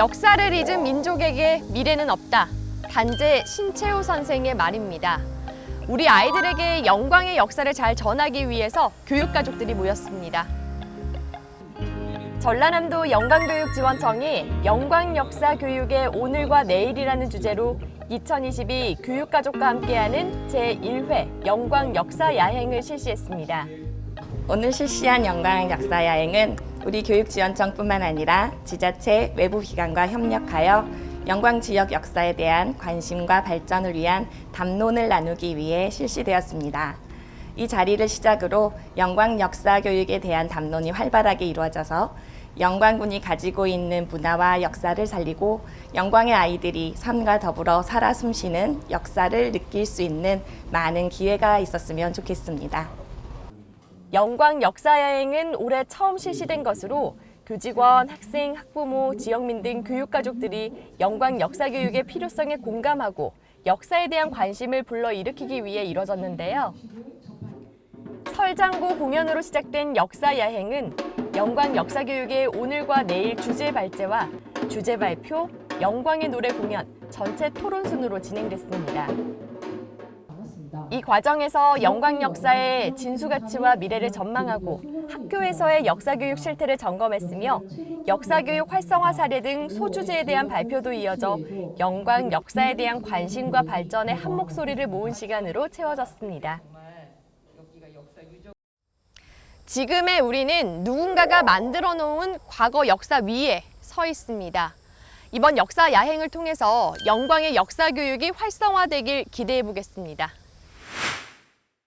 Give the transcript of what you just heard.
역사를 잊은 민족에게 미래는 없다. 단재 신채호 선생의 말입니다. 우리 아이들에게 영광의 역사를 잘 전하기 위해서 교육가족들이 모였습니다. 전라남도 영광교육지원청이 영광역사 교육의 오늘과 내일이라는 주제로 2022 교육가족과 함께하는 제1회 영광역사 야행을 실시했습니다. 오늘 실시한 영광 역사 여행은 우리 교육지원청뿐만 아니라 지자체 외부 기관과 협력하여 영광 지역 역사에 대한 관심과 발전을 위한 담론을 나누기 위해 실시되었습니다. 이 자리를 시작으로 영광 역사 교육에 대한 담론이 활발하게 이루어져서 영광군이 가지고 있는 문화와 역사를 살리고 영광의 아이들이 삶과 더불어 살아 숨쉬는 역사를 느낄 수 있는 많은 기회가 있었으면 좋겠습니다. 영광 역사 여행은 올해 처음 실시된 것으로 교직원, 학생, 학부모, 지역민 등 교육가족들이 영광 역사 교육의 필요성에 공감하고 역사에 대한 관심을 불러일으키기 위해 이뤄졌는데요. 설장고 공연으로 시작된 역사 야행은 영광 역사 교육의 오늘과 내일 주제 발제와 주제 발표, 영광의 노래 공연, 전체 토론 순으로 진행됐습니다. 이 과정에서 영광 역사의 진수 가치와 미래를 전망하고 학교에서의 역사 교육 실태를 점검했으며 역사 교육 활성화 사례 등 소주제에 대한 발표도 이어져 영광 역사에 대한 관심과 발전의 한 목소리를 모은 시간으로 채워졌습니다. 지금의 우리는 누군가가 만들어 놓은 과거 역사 위에 서 있습니다. 이번 역사 야행을 통해서 영광의 역사 교육이 활성화되길 기대해 보겠습니다.